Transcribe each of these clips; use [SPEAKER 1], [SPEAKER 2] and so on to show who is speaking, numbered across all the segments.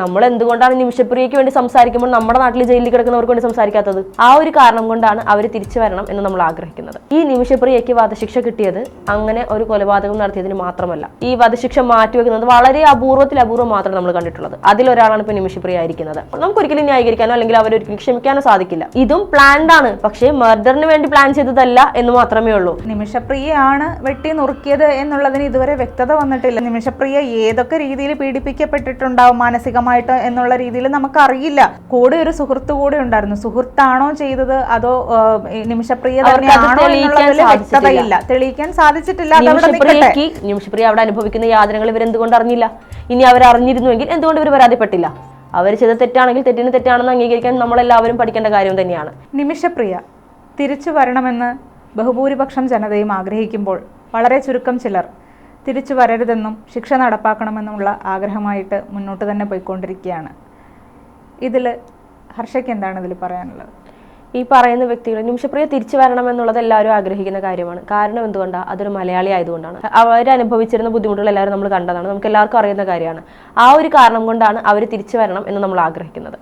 [SPEAKER 1] നമ്മൾ എന്തുകൊണ്ടാണ് നിമിഷപ്രിയയ്ക്ക് വേണ്ടി സംസാരിക്കുമ്പോൾ നമ്മുടെ നാട്ടിൽ ജയിലിൽ കിടക്കുന്നവർക്ക് വേണ്ടി സംസാരിക്കാത്തത്? ആ ഒരു കാരണം കൊണ്ടാണ് അവർ തിരിച്ചു വരണം എന്ന് നമ്മൾ ആഗ്രഹിക്കുന്നത്. ഈ നിമിഷപ്രിയയ്ക്ക് വധശിക്ഷ കിട്ടിയത് അങ്ങനെ ഒരു കൊലപാതകം നടത്തിയതിന് മാത്രമല്ല. ഈ വധശിക്ഷ മാറ്റിവെക്കുന്നത് വളരെ അപൂർവത്തിൽ അപൂർവം മാത്രം നമ്മൾ കണ്ടിട്ടുള്ളത്. അതിലൊരാളാണ് ഇപ്പൊ നിമിഷപ്രിയ ആയിരിക്കുന്നത്. നമുക്ക് ഒരിക്കലും ന്യായീകരിക്കാനോ അല്ലെങ്കിൽ അവരൊരിക്കലും ക്ഷമിക്കാനോ സാധിക്കില്ല. ഇതും പ്ലാൻഡ് ആണ്. പക്ഷേ മർഡറിന് വേണ്ടി പ്ലാൻ ചെയ്തതല്ല എന്ന് മാത്രമേ ഉള്ളൂ.
[SPEAKER 2] നിമിഷപ്രിയയാണ് വെട്ടി നുറുക്കിയത് എന്നുള്ളതിന് ഇതുവരെ വ്യക്തത വന്നിട്ടില്ല. നിമിഷപ്രിയ ഏതൊക്കെ രീതിയിൽ പീഡിപ്പിക്കപ്പെട്ടിട്ടുണ്ടാവും? മാനസികമായിട്ട് എന്നുള്ള രീതിയിൽ നമുക്കറിയില്ല. കൂടെ ഒരു സുഹൃത്ത് കൂടെ ഉണ്ടായിരുന്നു. സുഹൃത്താണോ ചെയ്തത്? അതോ നിമിഷപ്രിയ തന്നെയാണോ എന്നുള്ളതിൽ. വ്യക്തതയില്ല. തെളിയിക്കാൻ സാധിച്ചിട്ടില്ല.
[SPEAKER 1] നിമിഷപ്രിയ അവിടെ അനുഭവിക്കുന്ന യാതനകൾ ഇവർ എന്തുകൊണ്ട് അറിഞ്ഞില്ല? ഇനി അവർ അറിഞ്ഞിരുന്നുവെങ്കിൽ എന്തുകൊണ്ട് ഇവർ പരാതിപ്പെട്ടില്ല? അവർ ചെയ്ത തെറ്റാണെങ്കിൽ തെറ്റിന് തെറ്റാണെന്ന് അംഗീകരിക്കാൻ നമ്മളെല്ലാവരും പഠിക്കേണ്ട കാര്യം തന്നെയാണ്.
[SPEAKER 2] നിമിഷപ്രിയ തിരിച്ചു വരണമെന്ന് ബഹുഭൂരിപക്ഷം ജനതയും ആഗ്രഹിക്കുമ്പോൾ വളരെ ചുരുക്കം ചിലർ തിരിച്ചു വരരുതെന്നും ശിക്ഷ നടപ്പാക്കണമെന്നുമുള്ള ആഗ്രഹമായിട്ട് മുന്നോട്ട് തന്നെ പോയിക്കൊണ്ടിരിക്കുകയാണ്. ഇതിൽ ഹർഷയ്ക്ക് എന്താണ് ഇതിൽ പറയാനുള്ളത്?
[SPEAKER 1] ഈ പറയുന്ന വ്യക്തികൾ നിമിഷപ്രിയ തിരിച്ചു വരണം എന്നുള്ളത് എല്ലാവരും ആഗ്രഹിക്കുന്ന കാര്യമാണ്. കാരണം എന്തുകൊണ്ടാണ് അതൊരു മലയാളി ആയതുകൊണ്ടാണ്. അവർ അനുഭവിച്ചിരുന്ന ബുദ്ധിമുട്ടുകൾ എല്ലാവരും നമ്മൾ കണ്ടതാണ്. നമുക്ക് എല്ലാവർക്കും അറിയുന്ന കാര്യമാണ്. ആ ഒരു കാരണം കൊണ്ടാണ് അവർ തിരിച്ചു വരണം എന്ന് നമ്മൾ ആഗ്രഹിക്കുന്നത്.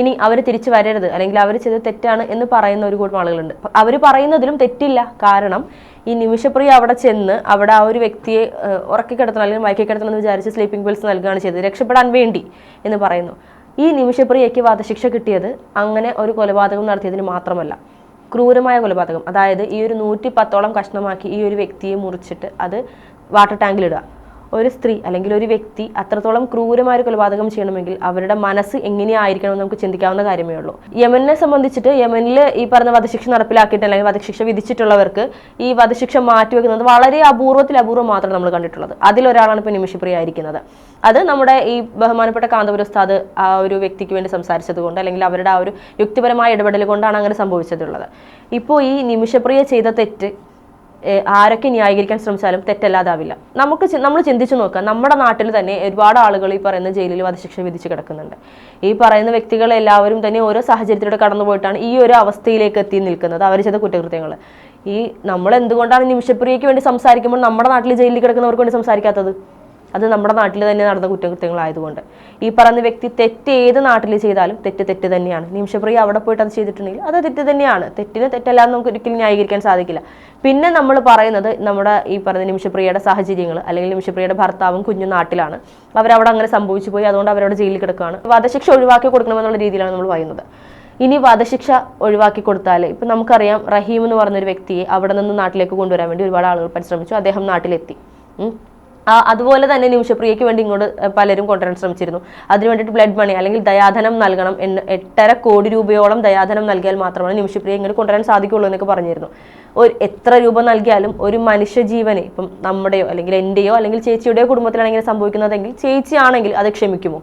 [SPEAKER 1] ഇനി അവർ തിരിച്ചു വരരുത്. അല്ലെങ്കിൽ അവർ ചെയ്ത് തെറ്റാണ് എന്ന് പറയുന്ന ഒരു കൂട്ടം ആളുകളുണ്ട്. അവർ പറയുന്നതിലും തെറ്റില്ല. കാരണം ഈ നിമിഷപ്രിയ അവിടെ ചെന്ന് അവിടെ ആ ഒരു വ്യക്തിയെ ഉറക്കി കിടത്തണം അല്ലെങ്കിൽ മയക്കി കിടത്തണം എന്ന് വിചാരിച്ച് സ്ലീപ്പിംഗ് പിൽസ് നൽകുകയാണ് ചെയ്തത്. രക്ഷപ്പെടാൻ വേണ്ടി എന്ന് പറയുന്നു. ഈ നിമിഷപ്രിയയ്ക്ക് വധശിക്ഷ കിട്ടിയത് അങ്ങനെ ഒരു കൊലപാതകം നടത്തിയതിന് മാത്രമല്ല. ക്രൂരമായ കൊലപാതകം. അതായത് ഈ ഒരു നൂറ്റി പത്തോളം കഷ്ണമാക്കി ഈ ഒരു വ്യക്തിയെ മുറിച്ചിട്ട് അത് വാട്ടർ ടാങ്കിലിടുക ഒരു സ്ത്രീ അല്ലെങ്കിൽ ഒരു വ്യക്തി അത്രത്തോളം ക്രൂരമായ ഒരു കൊലപാതകം ചെയ്യണമെങ്കിൽ അവരുടെ മനസ്സ് എങ്ങനെയായിരിക്കണം എന്ന് നമുക്ക് ചിന്തിക്കാവുന്ന കാര്യമേ ഉള്ളൂ. യമനെ സംബന്ധിച്ചിട്ട് യമനിൽ ഈ പറഞ്ഞ വധശിക്ഷ നടപ്പിലാക്കിയിട്ട് അല്ലെങ്കിൽ വധശിക്ഷ വിധിച്ചിട്ടുള്ളവർക്ക് ഈ വധശിക്ഷ മാറ്റിവെക്കുന്നത് വളരെ അപൂർവത്തിൽ അപൂർവം മാത്രമേ നമ്മൾ കണ്ടിട്ടുള്ളത്. അതിലൊരാളാണ് ഇപ്പോൾ നിമിഷപ്രിയ ആയിരിക്കുന്നത്. അത് നമ്മുടെ ഈ ബഹുമാനപ്പെട്ട കാന്തപുര ഉസ്താദ് ആ ഒരു വ്യക്തിക്ക് വേണ്ടി സംസാരിച്ചത് കൊണ്ട് അല്ലെങ്കിൽ അവരുടെ ആ ഒരു യുക്തിപരമായ ഇടപെടൽ കൊണ്ടാണ് അങ്ങനെ സംഭവിച്ചിട്ടുള്ളത് ഇപ്പോൾ ഈ നിമിഷപ്രിയ ചെയ്ത തെറ്റ് ആരൊക്കെ ന്യായീകരിക്കാൻ ശ്രമിച്ചാലും തെറ്റല്ലാതാവില്ല. നമുക്ക് നമ്മൾ ചിന്തിച്ചു നോക്കാം നമ്മുടെ നാട്ടിൽ തന്നെ ഒരുപാട് ആളുകൾ ഈ പറയുന്ന ജയിലിൽ വധശിക്ഷ വിധിച്ച് കിടക്കുന്നുണ്ട്. ഈ പറയുന്ന വ്യക്തികൾ എല്ലാവരും തന്നെ ഓരോ സാഹചര്യത്തിലൂടെ കടന്നുപോയിട്ടാണ് ഈ ഒരു അവസ്ഥയിലേക്ക് എത്തി നിൽക്കുന്നത്. അവർ ചെയ്ത കുറ്റകൃത്യങ്ങൾ ഈ നമ്മൾ എന്തുകൊണ്ടാണ് നിമിഷപ്രിയയ്ക്ക് വേണ്ടി സംസാരിക്കുമ്പോൾ നമ്മുടെ നാട്ടിൽ ജയിലിൽ കിടക്കുന്നവർക്ക് വേണ്ടി സംസാരിക്കാത്തത്? അത് നമ്മുടെ നാട്ടിൽ തന്നെ നടന്ന കുറ്റകൃത്യങ്ങളായതുകൊണ്ട്. ഈ പറയുന്ന വ്യക്തി തെറ്റ് ഏത് നാട്ടിൽ ചെയ്താലും തെറ്റ് തെറ്റ് തന്നെയാണ്. നിമിഷപ്രിയ അവിടെ പോയിട്ട് അത് ചെയ്തിട്ടുണ്ടെങ്കിൽ അത് തെറ്റ് തന്നെയാണ്. തെറ്റിന് തെറ്റല്ലാന്ന് നമുക്ക് ഒരിക്കലും ന്യായീകരിക്കാൻ സാധിക്കില്ല. പിന്നെ നമ്മൾ പറയുന്നത് നമ്മുടെ ഈ പറയുന്ന നിമിഷപ്രിയയുടെ സാഹചര്യങ്ങൾ അല്ലെങ്കിൽ നിമിഷപ്രിയയുടെ ഭർത്താവും കുഞ്ഞു നാട്ടിലാണ്. അവരവിടെ അങ്ങനെ സംഭവിച്ചു പോയി അതുകൊണ്ട് അവരവിടെ ജയിലിൽ കിടക്കുകയാണ്. വധശിക്ഷ ഒഴിവാക്കി കൊടുക്കണമെന്നുള്ള രീതിയിലാണ് നമ്മൾ പറയുന്നത്. ഇനി വധശിക്ഷ ഒഴിവാക്കി കൊടുത്താൽ ഇപ്പം നമുക്കറിയാം റഹീം എന്ന് പറഞ്ഞൊരു വ്യക്തിയെ അവിടെ നിന്ന് നാട്ടിലേക്ക് കൊണ്ടുവരാൻ വേണ്ടി ഒരുപാട് ആളുകൾ പരിശ്രമിച്ചു. അദ്ദേഹം നാട്ടിലെത്തി. അതുപോലെ തന്നെ നിമിഷപ്രിയയ്ക്ക് വേണ്ടി ഇങ്ങോട്ട് പലരും കൊണ്ടുവരാൻ ശ്രമിച്ചിരുന്നു. അതിനു വേണ്ടിയിട്ട് ബ്ലഡ് മണി അല്ലെങ്കിൽ ദയാധനം നൽകണം എന്ന് എട്ടര കോടി രൂപയോളം ദയാധനം നൽകിയാൽ മാത്രമാണ് നിമിഷപ്രിയ ഇങ്ങോട്ട് കൊണ്ടുവരാൻ സാധിക്കുള്ളൂ എന്നൊക്കെ പറഞ്ഞിരുന്നു. ഒരു എത്ര രൂപ നൽകിയാലും ഒരു മനുഷ്യ ജീവനെ ഇപ്പം നമ്മുടെയോ അല്ലെങ്കിൽ എന്റെയോ അല്ലെങ്കിൽ ചേച്ചിയുടെയോ കുടുംബത്തിലാണെങ്കിൽ സംഭവിക്കുന്നതെങ്കിൽ ചേച്ചിയാണെങ്കിൽ അത് ക്ഷമിക്കുമോ?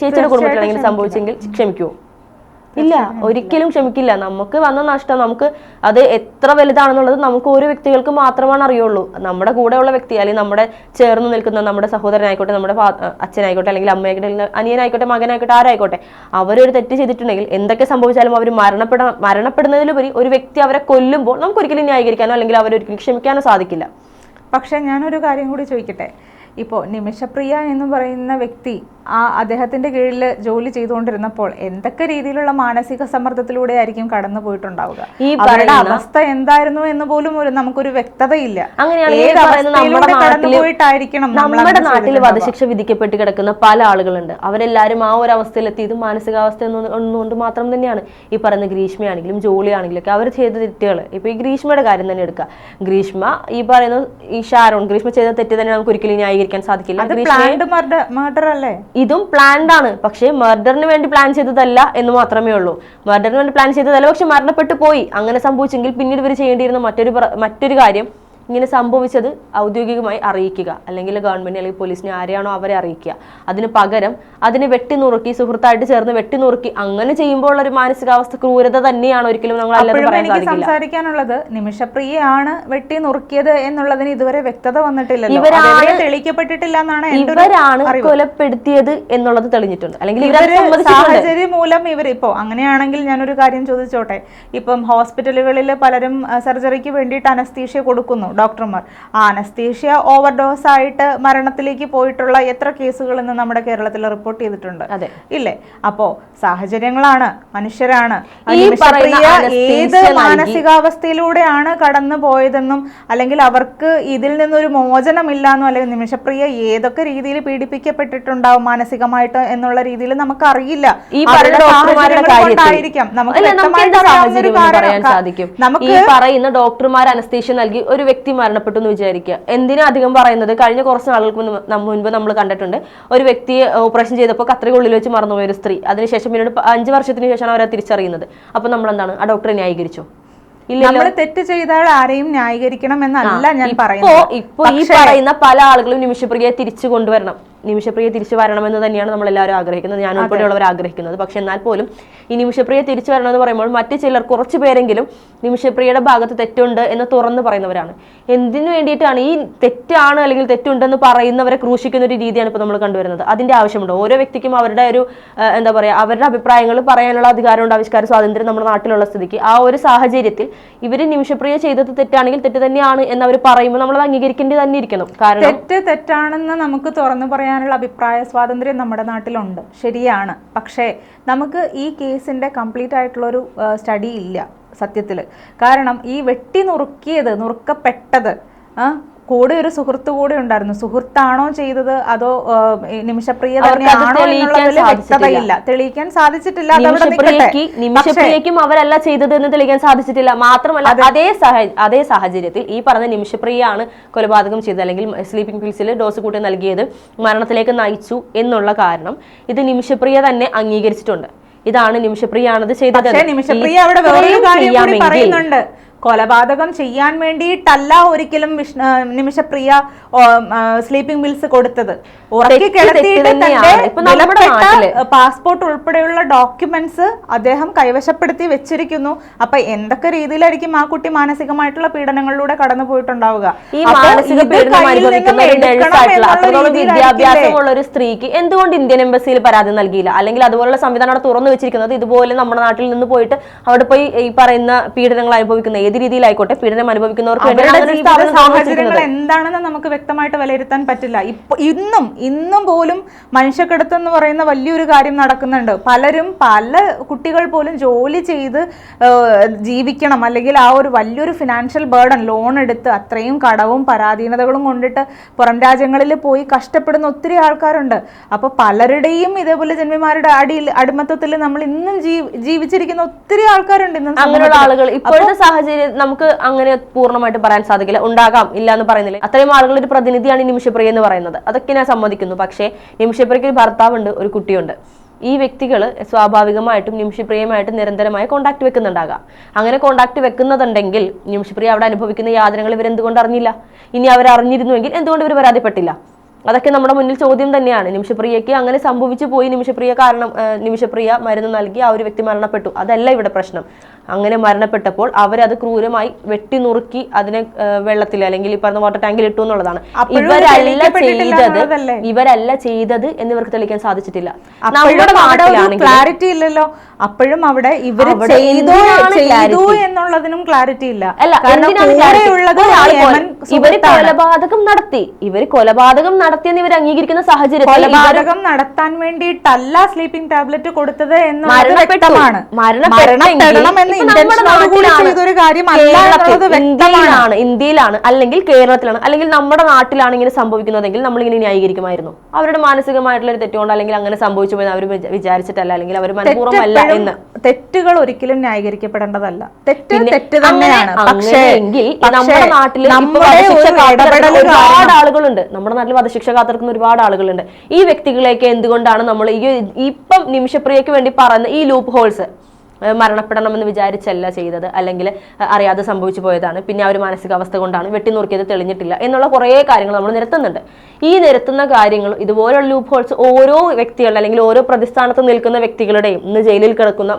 [SPEAKER 1] ചേച്ചിയുടെ കുടുംബത്തിലാണെങ്കിൽ സംഭവിച്ചെങ്കിൽ ക്ഷമിക്കുമോ? ഇല്ല ഒരിക്കലും ക്ഷമിക്കില്ല. നമുക്ക് വന്ന നഷ്ടം നമുക്ക് അത് എത്ര വലുതാണെന്നുള്ളത് നമുക്ക് ഓരോ വ്യക്തികൾക്ക് മാത്രമാണ് അറിയുള്ളൂ. നമ്മുടെ കൂടെയുള്ള വ്യക്തി അല്ലെങ്കിൽ നമ്മുടെ ചേർന്ന് നിൽക്കുന്ന നമ്മുടെ സഹോദരനായിക്കോട്ടെ നമ്മുടെ അച്ഛനായിക്കോട്ടെ അല്ലെങ്കിൽ അമ്മയായിക്കോട്ടെ അല്ലെങ്കിൽ അനിയനായിക്കോട്ടെ മകനായിക്കോട്ടെ ആരായിക്കോട്ടെ അവരൊരു തെറ്റ് ചെയ്തിട്ടുണ്ടെങ്കിൽ എന്തൊക്കെ സംഭവിച്ചാലും അവർ മരണപ്പെട മരണപ്പെടുന്നതിലുപരി ഒരു വ്യക്തി അവരെ കൊല്ലുമ്പോൾ നമുക്ക് ഒരിക്കലും ന്യായീകരിക്കാനോ അല്ലെങ്കിൽ അവരൊരിക്കലും ക്ഷമിക്കാനോ സാധിക്കില്ല.
[SPEAKER 2] പക്ഷേ ഞാനൊരു കാര്യം കൂടി ചോദിക്കട്ടെ? ഇപ്പോൾ നിമിഷപ്രിയ എന്ന് പറയുന്ന വ്യക്തി ആ അദ്ദേഹത്തിന്റെ കീഴിൽ ജോലി ചെയ്തുകൊണ്ടിരുന്നപ്പോൾ എന്തൊക്കെ രീതിയിലുള്ള മാനസിക സമ്മർദ്ദത്തിലൂടെ ആയിരിക്കും കടന്നു പോയിട്ടുണ്ടാവുക?
[SPEAKER 1] ഈ
[SPEAKER 2] അവരുടെ അവസ്ഥ എന്തായിരുന്നു എന്ന് പോലും ഒരു നമുക്കൊരു വ്യക്തതയില്ല.
[SPEAKER 1] അങ്ങനെയാണെങ്കിൽ നമ്മുടെ നാട്ടിൽ വധശിക്ഷ വിധിക്കപ്പെട്ട് കിടക്കുന്ന പല ആളുകളുണ്ട്. അവരെല്ലാവരും ആ ഒരു അവസ്ഥയിലെത്തിയത് മാനസികാവസ്ഥ എന്നുകൊണ്ട് മാത്രം തന്നെയാണ്. ഈ പറയുന്ന ഗ്രീഷ്മയാണെങ്കിലും ജോളിയാണെങ്കിലും ഒക്കെ അവർ ചെയ്ത തെറ്റുകൾ ഇപ്പൊ ഈ ഗ്രീഷ്മയുടെ കാര്യം തന്നെ എടുക്കുക ഗ്രീഷ്മ ഈ പറയുന്ന ഈ ഷാരോൺ ഗ്രീഷ്മ ചെയ്ത തെറ്റ് തന്നെ നമുക്ക് ഒരിക്കലും ന്യായീകരിക്കാൻ സാധിക്കില്ല.
[SPEAKER 2] അല്ലേ?
[SPEAKER 1] ഇതും പ്ലാൻഡ് ആണ്. പക്ഷേ മർഡറിന് വേണ്ടി പ്ലാൻ ചെയ്തതല്ല എന്ന് മാത്രമേ ഉള്ളൂ. മർഡറിന് വേണ്ടി പ്ലാൻ ചെയ്തതല്ല പക്ഷെ മരണപ്പെട്ടു പോയി. അങ്ങനെ സംഭവിച്ചെങ്കിൽ പിന്നീട് ഇവർ ചെയ്യേണ്ടിയിരുന്ന മറ്റൊരു മറ്റൊരു കാര്യം ഇങ്ങനെ സംഭവിച്ചത് ഔദ്യോഗികമായി അറിയിക്കുക. അല്ലെങ്കിൽ ഗവൺമെന്റ് അല്ലെങ്കിൽ പോലീസിനെ ആരെയാണോ അവരെ അറിയിക്കുക. അതിന് പകരം അതിനെ വെട്ടി നുറുക്കി സുഹൃത്തായിട്ട് ചേർന്ന് വെട്ടി നുറുക്കി അങ്ങനെ ചെയ്യുമ്പോൾ ഒരു മാനസികാവസ്ഥ ക്രൂരത തന്നെയാണ് ഒരിക്കലും നമ്മൾ
[SPEAKER 2] എനിക്ക് സംസാരിക്കാനുള്ളത് നിമിഷപ്രിയയാണ് വെട്ടി നുറുക്കിയത് എന്നുള്ളതിന് ഇതുവരെ വ്യക്തത വന്നിട്ടില്ല
[SPEAKER 1] ഇവരാണ്
[SPEAKER 2] തെളിയിക്കപ്പെട്ടിട്ടില്ല എന്നാണ്
[SPEAKER 1] ഇവരാണ്. കൊലപ്പെടുത്തിയത് എന്നുള്ളത് തെളിഞ്ഞിട്ടുണ്ട്. അല്ലെങ്കിൽ
[SPEAKER 2] സാഹചര്യം മൂലം ഇവർ ഇപ്പോ അങ്ങനെയാണെങ്കിൽ ഞാനൊരു കാര്യം ചോദിച്ചോട്ടെ. ഇപ്പം ഹോസ്പിറ്റലുകളിൽ പലരും സർജറിക്ക് വേണ്ടിയിട്ട് അനസ്തീഷ്യ കൊടുക്കുന്നു. ഡോക്ടർമാർ. ആനസ്തീഷ്യ ഓവർഡോസ് ആയിട്ട് മരണത്തിലേക്ക് പോയിട്ടുള്ള എത്ര കേസുകൾ ഇന്ന് നമ്മുടെ കേരളത്തിൽ റിപ്പോർട്ട് ചെയ്തിട്ടുണ്ട്.
[SPEAKER 1] അതെ.
[SPEAKER 2] ഇല്ലേ? അപ്പോ സാഹചര്യങ്ങളാണ് മനുഷ്യരാണ്. ഏത് മാനസികാവസ്ഥയിലൂടെയാണ് കടന്നു പോയതെന്നും അല്ലെങ്കിൽ അവർക്ക് ഇതിൽ നിന്നൊരു മോചനമില്ലാന്നോ അല്ലെങ്കിൽ നിമിഷപ്രിയ ഏതൊക്കെ രീതിയിൽ പീഡിപ്പിക്കപ്പെട്ടിട്ടുണ്ടാവും മാനസികമായിട്ട് എന്നുള്ള രീതിയിൽ നമുക്ക് അറിയില്ല
[SPEAKER 1] ഈ പറയുന്ന ഡോക്ടർമാർ അനസ്തീഷ്യ നൽകി ഒരു വ്യക്തി മരണപ്പെട്ടു എന്ന് വിചാരിക്കുക. എന്തിനാ അധികം പറയുന്നത്? കഴിഞ്ഞ കുറച്ച് നാളുകൾക്ക് മുൻപ് നമ്മൾ കണ്ടിട്ടുണ്ട്. ഒരു വ്യക്തിയെ ഓപ്പറേഷൻ ചെയ്തപ്പോൾ കത്രികുള്ളിൽ വെച്ച് മറന്നുപോയ ഒരു സ്ത്രീ. അതിനുശേഷം പിന്നീട് അഞ്ചു വർഷത്തിന് ശേഷമാണ് അവരെ തിരിച്ചറിയുന്നത്. അപ്പൊ നമ്മൾ എന്താണ് ആ ഡോക്ടറെ ന്യായീകരിച്ചു?
[SPEAKER 2] നമ്മൾ തെറ്റ് ചെയ്താൽ ആരെയും ന്യായീകരിക്കണം എന്നല്ല ഞാൻ പറയുന്നത്.
[SPEAKER 1] ഇപ്പോ ഈ പറയുന്ന പല ആളുകളും നിമിഷപ്രിയയെ തിരിച്ചു കൊണ്ടുവരണം. നിമിഷപ്രിയ തിരിച്ചു വരണമെന്ന് തന്നെയാണ് നമ്മൾ എല്ലാവരും ആഗ്രഹിക്കുന്നത് ഞാൻ ഉൾപ്പെടെയുള്ളവർ ആഗ്രഹിക്കുന്നത്. പക്ഷെ എന്നാൽ പോലും ഈ നിമിഷപ്രിയ തിരിച്ചു വരണം എന്ന് പറയുമ്പോൾ മറ്റു ചിലർ കുറച്ച് പേരെങ്കിലും നിമിഷപ്രിയയുടെ ഭാഗത്ത് തെറ്റുണ്ട് എന്ന് തുറന്നു പറയുന്നവരാണ്. എന്തിനു വേണ്ടിയിട്ടാണ് ഈ തെറ്റാണ് അല്ലെങ്കിൽ തെറ്റുണ്ടെന്ന് പറയുന്നവരെ ക്രൂശിക്കുന്ന ഒരു രീതിയാണ് ഇപ്പോൾ നമ്മൾ കണ്ടുവരുന്നത്. അതിന്റെ ആവശ്യമുണ്ട്. ഓരോ വ്യക്തിക്കും അവരുടെ ഒരു എന്താ പറയുക അവരുടെ അഭിപ്രായങ്ങൾ പറയാനുള്ള അധികാരമുണ്ട് ആവിഷ്കാര സ്വാതന്ത്ര്യം നമ്മുടെ നാട്ടിലുള്ള സ്ഥിതിക്ക്. ആ ഒരു സാഹചര്യത്തിൽ ഇവർ നിമിഷപ്രിയ ചെയ്തത് തെറ്റാണെങ്കിൽ തെറ്റ് തന്നെയാണ് എന്ന് അവർ പറയുമ്പോൾ നമ്മൾ അംഗീകരിക്കേണ്ടി തന്നെ ഇരിക്കണം. കാരണം
[SPEAKER 2] തെറ്റ് തെറ്റാണെന്ന് നമുക്ക് തുറന്നു പറയാനുള്ള അഭിപ്രായ സ്വാതന്ത്ര്യം നമ്മുടെ നാട്ടിലുണ്ട്. ശരിയാണ്. പക്ഷേ നമുക്ക് ഈ കേസിന്റെ കംപ്ലീറ്റ് ആയിട്ടുള്ളൊരു സ്റ്റഡി ഇല്ല സത്യത്തിൽ കാരണം ഈ വെട്ടി നുറുക്കിയത് നുറുക്കപ്പെട്ടത് കൂടെ ഒരു സുഹൃത്ത് കൂടെ ഉണ്ടായിരുന്നു. സുഹൃത്താണോ ചെയ്തത്? അതോ നിമിഷപ്രിയ തന്നെയാണോ എന്നുള്ളതിൽ. വ്യക്തതയില്ല. തെളിയിക്കാൻ സാധിച്ചിട്ടില്ല
[SPEAKER 1] നിമിഷപ്രിയക്ക് അവരല്ല ചെയ്തത് എന്ന് തെളിയിക്കാൻ സാധിച്ചിട്ടില്ല. മാത്രമല്ല അതേ. അതേ സാഹചര്യത്തിൽ ഈ പറഞ്ഞ നിമിഷപ്രിയ ആണ് കൊലപാതകം ചെയ്തത്. അല്ലെങ്കിൽ സ്ലീപ്പിംഗ് പിൽസിൽ ഡോസ് കൂട്ടി നൽകിയത് മരണത്തിലേക്ക് നയിച്ചു എന്നുള്ള കാരണം ഇത് നിമിഷപ്രിയ തന്നെ അംഗീകരിച്ചിട്ടുണ്ട്. ഇതാണ് നിമിഷപ്രിയ നിമിഷപ്രിയാണത് ചെയ്തത്
[SPEAKER 2] നിമിഷപ്രിയ അവിടെ വേറൊരു കാര്യം പറയുന്നുണ്ട്. കൊലപാതകം ചെയ്യാൻ വേണ്ടിയിട്ടല്ല ഒരിക്കലും നിമിഷപ്രിയ സ്ലീപ്പിംഗ് ബിൽസ് കൊടുത്തത്. ഉറക്കി കിടത്തിയിട്ട് പാസ്പോർട്ട് ഉൾപ്പെടെയുള്ള ഡോക്യുമെന്റ്സ് അദ്ദേഹം കൈവശപ്പെടുത്തി വെച്ചിരിക്കുന്നു. അപ്പൊ എന്തൊക്കെ രീതിയിലായിരിക്കും ആ കുട്ടി മാനസികമായിട്ടുള്ള പീഡനങ്ങളിലൂടെ കടന്നു പോയിട്ടുണ്ടാവുക?
[SPEAKER 1] ഈ മാനസിക? വിദ്യാഭ്യാസമുള്ള ഒരു സ്ത്രീക്ക് എന്തുകൊണ്ട് ഇന്ത്യൻ എംബസിയിൽ പരാതി നൽകിയില്ല? അല്ലെങ്കിൽ അതുപോലുള്ള സംവിധാനം അവിടെ തുറന്നു വെച്ചിരിക്കുന്നത് ഇതുപോലെ നമ്മുടെ നാട്ടിൽ നിന്ന് പോയിട്ട് അവിടെ പോയി ഈ പറയുന്ന പീഡനങ്ങൾ അനുഭവിക്കുന്ന ഏത് രീതിയിലായിക്കോട്ടെ പീഡനം അനുഭവിക്കുന്നവർക്ക്
[SPEAKER 2] സാഹചര്യങ്ങൾ എന്താണെന്ന് നമുക്ക് വ്യക്തമായിട്ട് വിലയിരുത്താൻ പറ്റില്ല. ഇപ്പൊ ഇന്നും ഇന്നും പോലും മനുഷ്യക്കടത്ത് എന്ന് പറയുന്ന വലിയൊരു കാര്യം നടക്കുന്നുണ്ട്. പലരും പല കുട്ടികൾ പോലും ജോലി ചെയ്ത് ജീവിക്കണം. അല്ലെങ്കിൽ ആ ഒരു വലിയൊരു ഫിനാൻഷ്യൽ ബേർഡൻ ലോൺ എടുത്ത് അത്രയും കടവും പരാധീനതകളും കൊണ്ടിട്ട് പുറം രാജ്യങ്ങളിൽ പോയി കഷ്ടപ്പെടുന്ന ഒത്തിരി ആൾക്കാരുണ്ട്. അപ്പൊ പലരുടെയും ഇതേപോലെ ജന്മിമാരുടെ അടിയിൽ അടിമത്തത്തിൽ നമ്മൾ ഇന്നും ജീവിച്ചിരിക്കുന്ന ഒത്തിരി ആൾക്കാരുണ്ട് ഇന്നും
[SPEAKER 1] അങ്ങനെയുള്ള ആളുകൾ ഇപ്പോഴത്തെ സാഹചര്യം നമുക്ക് അങ്ങനെ പൂർണമായിട്ട് പറയാൻ സാധിക്കില്ല. ഉണ്ടാകാം ഇല്ല എന്ന് പറയുന്നില്ല. അത്രയും ആളുകളുടെ ഒരു പ്രതിനിധിയാണ് നിമിഷപ്രിയ എന്ന് പറയുന്നത്. അതൊക്കെ ഞാൻ സമ്മതിക്കുന്നു. പക്ഷേ നിമിഷപ്രിയക്ക് ഒരു ഭർത്താവുണ്ട് ഒരു കുട്ടിയുണ്ട്. ഈ വ്യക്തികൾ സ്വാഭാവികമായിട്ടും നിമിഷപ്രിയമായിട്ടും നിരന്തരമായി കോണ്ടാക്ട് വെക്കുന്നുണ്ടാകാം. അങ്ങനെ കോണ്ടാക്ട് വെക്കുന്നുണ്ടെങ്കിൽ നിമിഷപ്രിയ അവിടെ അനുഭവിക്കുന്ന യാതനകൾ ഇവരെന്തുകൊണ്ട് അറിഞ്ഞില്ല? ഇനി അവർ അറിഞ്ഞിരുന്നുവെങ്കിൽ എന്തുകൊണ്ട് ഇവർ പരാതിപ്പെട്ടില്ല? അതൊക്കെ നമ്മുടെ മുന്നിൽ ചോദ്യം തന്നെയാണ്. നിമിഷപ്രിയയ്ക്ക് അങ്ങനെ സംഭവിച്ചു പോയി നിമിഷപ്രിയ കാരണം നിമിഷപ്രിയ മരുന്ന് നൽകി ആ ഒരു വ്യക്തി മരണപ്പെട്ടു. അതല്ല ഇവിടെ പ്രശ്നം. അങ്ങനെ മരണപ്പെട്ടപ്പോൾ അവരത് ക്രൂരമായി വെട്ടി നുറുക്കി അതിനെ വെള്ളത്തിൽ അല്ലെങ്കിൽ ഈ പറഞ്ഞ വാട്ടർ ടാങ്കിൽ ഇട്ടു എന്നുള്ളതാണ്. ഇവരല്ല ചെയ്തത് ഇവരല്ല ചെയ്തത് എന്ന് ഇവർക്ക് തെളിയിക്കാൻ സാധിച്ചിട്ടില്ല.
[SPEAKER 2] ക്ലാരിറ്റി ഇല്ലല്ലോ. അപ്പോഴും അവിടെ
[SPEAKER 1] ഇവർ
[SPEAKER 2] ചെയ്തോ എന്നുള്ളതിനും ക്ലാരിറ്റി ഇല്ല.
[SPEAKER 1] അല്ല
[SPEAKER 2] ഇവർ
[SPEAKER 1] കൊലപാതകം നടത്തി. ഇവർ കൊലപാതകം നടത്തിയെന്ന് ഇവർ അംഗീകരിക്കുന്ന
[SPEAKER 2] കൊലപാതകം നടത്താൻ വേണ്ടിയിട്ടല്ല സ്ലീപ്പിംഗ് ടാബ്ലറ്റ് കൊടുത്തത്
[SPEAKER 1] എന്ന്.
[SPEAKER 2] വ്യക്തമാണ്.
[SPEAKER 1] ഇന്ത്യയിലാണ് ഇന്ത്യയിലാണ് അല്ലെങ്കിൽ കേരളത്തിലാണ് അല്ലെങ്കിൽ നമ്മുടെ നാട്ടിലാണ് ഇങ്ങനെ സംഭവിക്കുന്നതെങ്കിൽ നമ്മൾ ഇങ്ങനെ ന്യായീകരിക്കുമായിരുന്നു. അവരുടെ മാനസികമായിട്ടുള്ള ഒരു തെറ്റുകൊണ്ട് അല്ലെങ്കിൽ അങ്ങനെ സംഭവിച്ചു പോയി അവർ വിചാരിച്ചിട്ടല്ല അല്ലെങ്കിൽ അവർ
[SPEAKER 2] മനഃപൂർവമല്ല
[SPEAKER 1] എന്ന്.
[SPEAKER 2] തെറ്റുകൾ ഒരിക്കലും ന്യായീകരിക്കപ്പെടേണ്ടതല്ല. തെറ്റ് തെറ്റ് തന്നെയാണ്. പക്ഷേ
[SPEAKER 1] നമ്മുടെ
[SPEAKER 2] നാട്ടിൽ
[SPEAKER 1] ഒരുപാട് ആളുകളുണ്ട്. നമ്മുടെ നാട്ടിൽ വധശിക്ഷ കാത്തിരിക്കുന്ന ഒരുപാട് ആളുകളുണ്ട്. ഈ വ്യക്തികളെയൊക്കെ എന്തുകൊണ്ടാണ് നമ്മൾ ഈ ഇപ്പം നിമിഷപ്രിയക്ക് വേണ്ടി പറയുന്ന ഈ ലൂപ്പ് ഹോൾസ് മരണപ്പെടണമെന്ന് വിചാരിച്ചല്ല ചെയ്തത്? അല്ലെങ്കിൽ അറിയാതെ സംഭവിച്ചു പോയതാണ്. പിന്നെ ആ ഒരു മാനസികാവസ്ഥ കൊണ്ടാണ് വെട്ടിനുറുക്കിയത് തെളിഞ്ഞിട്ടില്ല എന്നുള്ള കുറേ കാര്യങ്ങൾ നമ്മൾ നിരത്തുന്നുണ്ട്. ഈ നിരത്തുന്ന കാര്യങ്ങൾ ഇതുപോലുള്ള ലൂപ്പ് ഹോൾസ് ഓരോ വ്യക്തികളുടെ അല്ലെങ്കിൽ ഓരോ പ്രതിസ്ഥാനത്ത് നിൽക്കുന്ന വ്യക്തികളുടെയും ഇന്ന് ജയിലിൽ കിടക്കുന്ന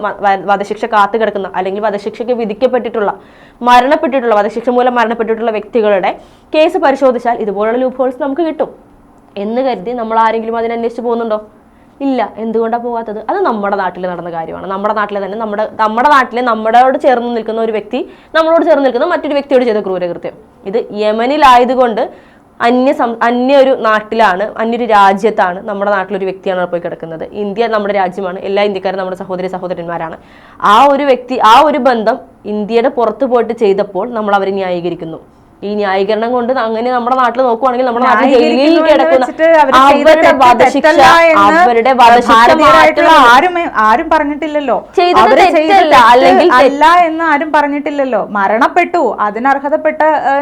[SPEAKER 1] വധശിക്ഷ കാത്തു കിടക്കുന്ന അല്ലെങ്കിൽ വധശിക്ഷയ്ക്ക് വിധിക്കപ്പെട്ടിട്ടുള്ള മരണപ്പെട്ടിട്ടുള്ള വധശിക്ഷ മൂലം മരണപ്പെട്ടിട്ടുള്ള വ്യക്തികളുടെ കേസ് പരിശോധിച്ചാൽ ഇതുപോലുള്ള ലൂപ്പ് ഹോൾസ് നമുക്ക് കിട്ടും. എന്ന് കരുതി നമ്മൾ ആരെങ്കിലും അതിനന്വേഷിച്ച് പോകുന്നുണ്ടോ? ഇല്ല. എന്തുകൊണ്ടാണ് പോകാത്തത്? അത് നമ്മുടെ നാട്ടിൽ നടന്ന കാര്യമാണ്. നമ്മുടെ നാട്ടിലെ തന്നെ നമ്മുടെ നമ്മുടെ നാട്ടിലെ നമ്മളോട് ചേർന്ന് നിൽക്കുന്ന ഒരു വ്യക്തി നമ്മളോട് ചേർന്ന് നിൽക്കുന്ന മറ്റൊരു വ്യക്തിയോട് ചെയ്ത ക്രൂരകൃത്യം. ഇത് യമനിലായതുകൊണ്ട് അന്യ സം അന്യ ഒരു നാട്ടിലാണ് അന്യൊരു രാജ്യത്താണ് നമ്മുടെ നാട്ടിലൊരു വ്യക്തിയാണ് പോയി കിടക്കുന്നത്. ഇന്ത്യ നമ്മുടെ രാജ്യമാണ്. എല്ലാ ഇന്ത്യക്കാരും നമ്മുടെ സഹോദരി സഹോദരന്മാരാണ്. ആ ഒരു വ്യക്തി ആ ഒരു ബന്ധം ഇന്ത്യയുടെ പുറത്ത് പോയിട്ട് ചെയ്തപ്പോൾ നമ്മൾ അവരെ ന്യായീകരിക്കുന്നു. ഈ ന്യായീകരണം കൊണ്ട് അങ്ങനെ നമ്മുടെ നാട്ടിൽ നോക്കുവാണെങ്കിൽ നമ്മുടെ നാട്ടിൽ ജയിലിൽ കിടക്കുന്ന അവരുടെ വധശിക്ഷ അവരുടെ വധശിക്ഷ
[SPEAKER 2] ആരും ആരും പറഞ്ഞിട്ടില്ലല്ലോ.
[SPEAKER 1] അല്ലെങ്കിൽ
[SPEAKER 2] അല്ല എന്ന് ആരും പറഞ്ഞിട്ടില്ലല്ലോ. മരണപ്പെട്ടു. അതിനർഹതപ്പെട്ട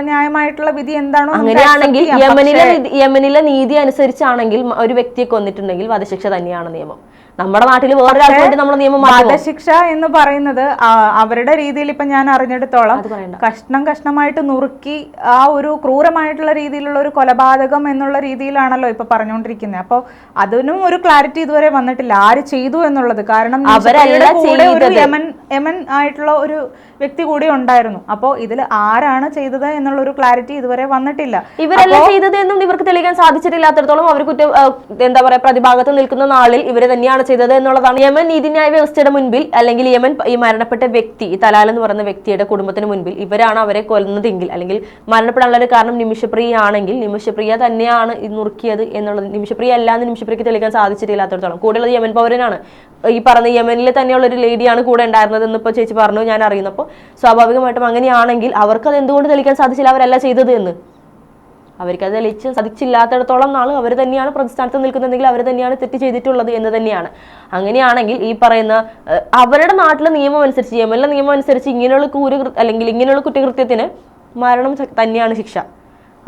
[SPEAKER 2] ന്യായമായിട്ടുള്ള വിധി എന്താണോ
[SPEAKER 1] അങ്ങനെയാണെങ്കിൽ യമനിലെ യമനിലെ നീതി അനുസരിച്ചാണെങ്കിൽ ഒരു വ്യക്തിയെ കൊന്നിട്ടുണ്ടെങ്കിൽ വധശിക്ഷ തന്നെയാണ് നിയമം. നമ്മുടെ നാട്ടിൽ വേറൊരാൾക്ക് വേണ്ടി നമ്മൾ നിയമം
[SPEAKER 2] വധശിക്ഷ എന്ന് പറയുന്നത് അവരുടെ രീതിയിൽ ഇപ്പൊ ഞാൻ അറിഞ്ഞെടുത്തോളം കഷ്ണം കഷ്ണമായിട്ട് നുറുക്കി ആ ഒരു ക്രൂരമായിട്ടുള്ള രീതിയിലുള്ള ഒരു കൊലപാതകം എന്നുള്ള രീതിയിലാണല്ലോ ഇപ്പൊ പറഞ്ഞുകൊണ്ടിരിക്കുന്നത്. അപ്പോൾ അതിനും ഒരു ക്ലാരിറ്റി ഇതുവരെ വന്നിട്ടില്ല. ആര് ചെയ്തു എന്നുള്ളത്? കാരണം കൂടെ ഒരു. യമൻ യമൻ ആയിട്ടുള്ള ഒരു വ്യക്തി കൂടി ഉണ്ടായിരുന്നു. അപ്പോൾ ഇതിൽ ആരാണ് ചെയ്തത് എന്നുള്ള ഒരു ക്ലാരിറ്റി ഇതുവരെ വന്നിട്ടില്ല.
[SPEAKER 1] ഇവരെല്ലാം ചെയ്തത് എന്നും ഇവർക്ക് തെളിയിക്കാൻ സാധിച്ചിട്ടില്ലാത്തടത്തോളം അവർ കുറ്റ എന്താ പറയാ പ്രതിഭാഗത്ത് നിൽക്കുന്ന നാളിൽ ഇവരെ തന്നെയാണ് ചെയ്തത് എന്നുള്ളതാണ്. യമൻ നീതിന്യായ വ്യവസ്ഥയുടെ മുൻപിൽ അല്ലെങ്കിൽ യമൻ ഈ മരണപ്പെട്ട വ്യക്തി തലാൽ എന്ന് പറയുന്ന വ്യക്തിയുടെ കുടുംബത്തിന് മുൻപിൽ ഇവരാണ് അവരെ കൊല്ലുന്നതെങ്കിൽ അല്ലെങ്കിൽ മരണപ്പെടാനുള്ള ഒരു കാരണം നിമിഷപ്രിയ ആണെങ്കിൽ നിമിഷപ്രിയ തന്നെയാണ് നുറുക്കിയത് എന്നുള്ളത്. നിമിഷപ്രിയ അല്ലാന്ന് നിമിഷപ്രിയക്ക് തെളിയിക്കാൻ സാധിച്ചിട്ടില്ലാത്തടത്തോളം. കൂടെയുള്ളത് യമൻ പൗരനാണ്. ഈ പറഞ്ഞ യമനിൽ തന്നെയുള്ള ഒരു ലേഡിയാണ് കൂടെ ഉണ്ടായിരുന്നത് എന്ന് ഇപ്പോൾ ചേച്ചി പറഞ്ഞു ഞാൻ അറിയുന്നപ്പോൾ സ്വാഭാവികമായിട്ടും അങ്ങനെയാണെങ്കിൽ അവർക്ക് അത് എന്തുകൊണ്ട് തെളിയിക്കാൻ സാധിച്ചില്ല? അവരല്ല ചെയ്തത് എന്ന്. അവർക്ക് അത് തെളിയിച്ച് സാധിച്ചില്ലാത്തിടത്തോളം നാൾ അവർ തന്നെയാണ് പ്രതിസ്ഥാനത്ത് നിൽക്കുന്നതെങ്കിൽ അവർ തന്നെയാണ് തെറ്റ് ചെയ്തിട്ടുള്ളത് എന്ന് തന്നെയാണ്. അങ്ങനെയാണെങ്കിൽ ഈ പറയുന്ന അവരുടെ നാട്ടിലെ നിയമം അനുസരിച്ച് യമനിലെ നിയമം അനുസരിച്ച് ഇങ്ങനെയുള്ള കൂര് അല്ലെങ്കിൽ ഇങ്ങനെയുള്ള കുറ്റകൃത്യത്തിന് മരണം തന്നെയാണ് ശിക്ഷ.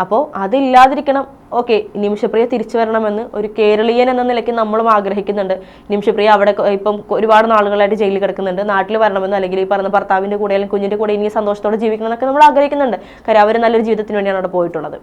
[SPEAKER 1] അപ്പോൾ അതില്ലാതിരിക്കണം. ഓക്കെ നിമിഷപ്രിയ തിരിച്ചു വരണമെന്ന് ഒരു കേരളീയൻ എന്ന നിലയ്ക്ക് നമ്മളും ആഗ്രഹിക്കുന്നുണ്ട്. നിമിഷപ്രിയ അവിടെ ഇപ്പം ഒരുപാട് നാളുകളായിട്ട് ജയിലിൽ കിടക്കുന്നുണ്ട്. നാട്ടിൽ വരണമെന്ന് അല്ലെങ്കിൽ ഈ പറഞ്ഞ ഭർത്താവിന്റെ കൂടെ അല്ലെങ്കിൽ കുഞ്ഞിന്റെ കൂടെ ഇനി സന്തോഷത്തോടെ ജീവിക്കണം എന്നൊക്കെ നമ്മൾ ആഗ്രഹിക്കുന്നുണ്ട്. കാര്യം അവർ നല്ലൊരു ജീവിതത്തിന് വേണ്ടിയാണ് അവിടെ പോയിട്ടുള്ളത്.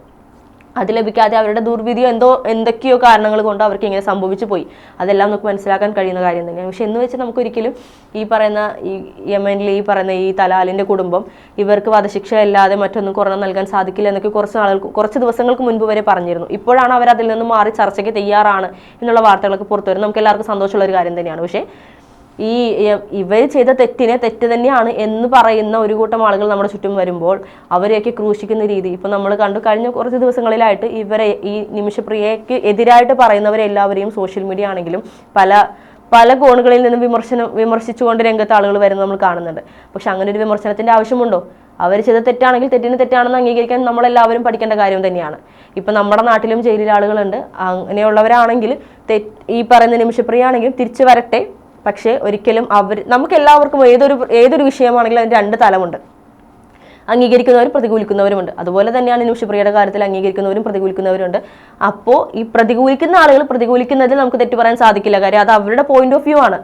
[SPEAKER 1] അത് ലഭിക്കാതെ അവരുടെ ദുർവിധിയോ എന്തോ എന്തൊക്കെയോ കാരണങ്ങൾ കൊണ്ട് അവർക്ക് ഇങ്ങനെ സംഭവിച്ചു പോയി. അതെല്ലാം നമുക്ക് മനസ്സിലാക്കാൻ കഴിയുന്ന കാര്യം തന്നെയാണ്. പക്ഷെ എന്ന് വെച്ച് നമുക്കൊരിക്കലും ഈ പറയുന്ന ഈ യമനിൽ ഈ പറയുന്ന ഈ തലാലിന്റെ കുടുംബം ഇവർക്ക് വധശിക്ഷ അല്ലാതെ മറ്റൊന്നും കുറഞ്ഞ നൽകാൻ സാധിക്കില്ല എന്നൊക്കെ കുറച്ച് നാളുകൾ കുറച്ച് ദിവസങ്ങൾക്ക് മുൻപ് വരെ പറഞ്ഞിരുന്നു. ഇപ്പോഴാണ് അവർ അതിൽ നിന്ന് മാറി ചർച്ചയ്ക്ക് തയ്യാറാണ് എന്നുള്ള വാർത്തകളൊക്കെ പുറത്തു വരുന്നത് നമുക്ക് എല്ലാവർക്കും സന്തോഷമുള്ള ഒരു കാര്യം തന്നെയാണ്. പക്ഷേ ഈ ഇവർ ചെയ്ത തെറ്റിനെ തെറ്റ് തന്നെയാണ് എന്ന് പറയുന്ന ഒരു കൂട്ടം ആളുകൾ നമ്മുടെ ചുറ്റും വരുമ്പോൾ അവരെയൊക്കെ ക്രൂശിക്കുന്ന രീതി. ഇപ്പൊ നമ്മൾ കണ്ടു കഴിഞ്ഞ കുറച്ച് ദിവസങ്ങളിലായിട്ട് ഇവരെ ഈ നിമിഷപ്രിയയ്ക്ക് എതിരായിട്ട് പറയുന്നവരെ എല്ലാവരെയും സോഷ്യൽ മീഡിയ ആണെങ്കിലും പല പല കോണുകളിൽ നിന്നും വിമർശനം വിമർശിച്ചുകൊണ്ട് രംഗത്ത് ആളുകൾ വരുന്നത് നമ്മൾ കാണുന്നുണ്ട്. പക്ഷെ അങ്ങനെ ഒരു വിമർശനത്തിന്റെ ആവശ്യമുണ്ടോ? അവർ ചെയ്ത തെറ്റാണെങ്കിൽ തെറ്റിന് തെറ്റാണെന്ന് അംഗീകരിക്കാൻ നമ്മളെല്ലാവരും പഠിക്കേണ്ട കാര്യം തന്നെയാണ്. ഇപ്പൊ നമ്മുടെ നാട്ടിലും ജയിലിൽ ആളുകളുണ്ട്. അങ്ങനെയുള്ളവരാണെങ്കിൽ തെറ്റ് ഈ പറയുന്ന നിമിഷപ്രിയ ആണെങ്കിലും തിരിച്ചു വരട്ടെ. പക്ഷേ ഒരിക്കലും അവർ നമുക്ക് എല്ലാവർക്കും ഏതൊരു ഏതൊരു വിഷയമാണെങ്കിലും അതിന് രണ്ട് തലമുണ്ട്. അംഗീകരിക്കുന്നവരും പ്രതികൂലിക്കുന്നവരുമുണ്ട്. അതുപോലെ തന്നെയാണ് നിമിഷപ്രിയയുടെ കാര്യത്തിൽ അംഗീകരിക്കുന്നവരും പ്രതികൂലിക്കുന്നവരുണ്ട് അപ്പോൾ ഈ പ്രതികൂലിക്കുന്ന ആളുകൾ പ്രതികൂലിക്കുന്നതിൽ നമുക്ക് തെറ്റ് പറയാൻ സാധിക്കില്ല. കാര്യം അത് അവരുടെ പോയിന്റ് ഓഫ് വ്യൂ ആണ്.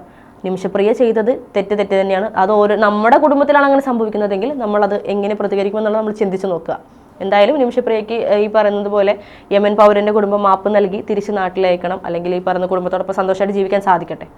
[SPEAKER 1] നിമിഷപ്രിയ ചെയ്തത് തെറ്റ് തെറ്റ് തന്നെയാണ്. അത് ഓരോ നമ്മുടെ കുടുംബത്തിലാണ് അങ്ങനെ സംഭവിക്കുന്നതെങ്കിൽ നമ്മളത് എങ്ങനെ പ്രതികരിക്കുമെന്നുള്ളത് നമ്മൾ ചിന്തിച്ച് നോക്കുക. എന്തായാലും നിമിഷപ്രിയയ്ക്ക് ഈ പറയുന്നത് പോലെ യമൻ പൗരന്റെ കുടുംബം മാപ്പ് നൽകി തിരിച്ച് നാട്ടിലയക്കണം അല്ലെങ്കിൽ ഈ പറയുന്ന കുടുംബത്തോടൊപ്പം സന്തോഷമായിട്ട് ജീവിക്കാൻ സാധിക്കട്ടെ.